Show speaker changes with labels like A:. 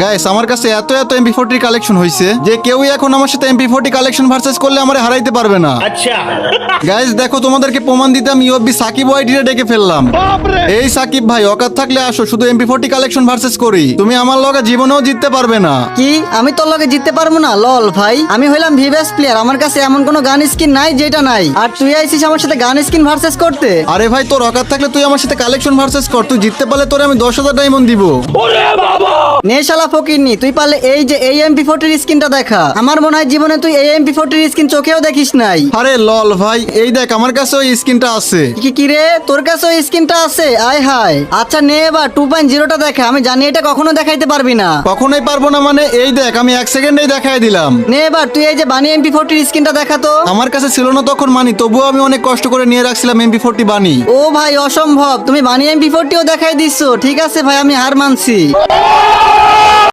A: Guys আমার কাছে এত এত এমপি ফোরটির কালেকশন হয়েছে যে কেউই এখন আমার সাথে এমপি ফোরটি কালেকশন ভার্সেস করলে আমার হারাইতে পারবে না।
B: আচ্ছা।
A: গাইস দেখো তোমাদেরকে প্রমাণ দিতে আমি ইউএফবি সাকিব ওয়াইডিরে ডেকে ফেললাম। এই সাকিব ভাই অকাত থাকলে আসো শুধু এমপি ফোরটি কালেকশন ভার্সেস করি। তুমি আমার লগে জীবনেও জিততে পারবে না।
C: কি? আমি তোর লগে জিততে পারব না? লল ভাই আমি হইলাম ভিভেস প্লেয়ার আমার কাছে এমন কোনো গান স্কিন নাই যেটা নাই। আর তুই আইছিস আমার সাথে গান স্কিন ভার্সেস করতে?
A: আরে ভাই তোর অকাত থাকলে তুই আমার সাথে কালেকশন ভার্সেস কর। তুই জিততে পারলে তোরে আমি দশ হাজার ডায়মন্ড দিব।
C: ওরে বাবা! নেশালা ফকিরনি তুই পারলে এই যে এই এমপি ফোর্টির স্কিনটা দেখা। আমার মনে হয় জীবনে তুই এই এমপি ফোর্টির স্কিন চোখেও দেখিস নাই।
A: আরে লল ভাই এই দেখ আমার কাছে ওই স্কিনটা আছে।
C: কি কি রে? তোর কাছে ওই স্কিনটা আছে? আয় হায়। আচ্ছা নে এবার টু পয়েন্ট জিরোটা দেখা। আমি জানি এটা কখনো দেখাইতে পারবি না।
A: কখনোই পারব না মানে এই দেখ আমি এক সেকেন্ডেই দেখাই দিলাম।
C: নে এবার তুই এই যে বানি এমপি ফোর্টির স্কিনটা দেখা তো।
A: আমার কাছে ছিল না তখন মানি তবুও আমি অনেক কষ্ট করে নিয়ে রাখছিলাম এমপি ফোর্টি বানি
C: ও ভাই অসম্ভব। তুমি বানি এমপি ফোর্টিও দেখাই দিচ্ছ ঠিক আছে ভাই আমি হার মানছি।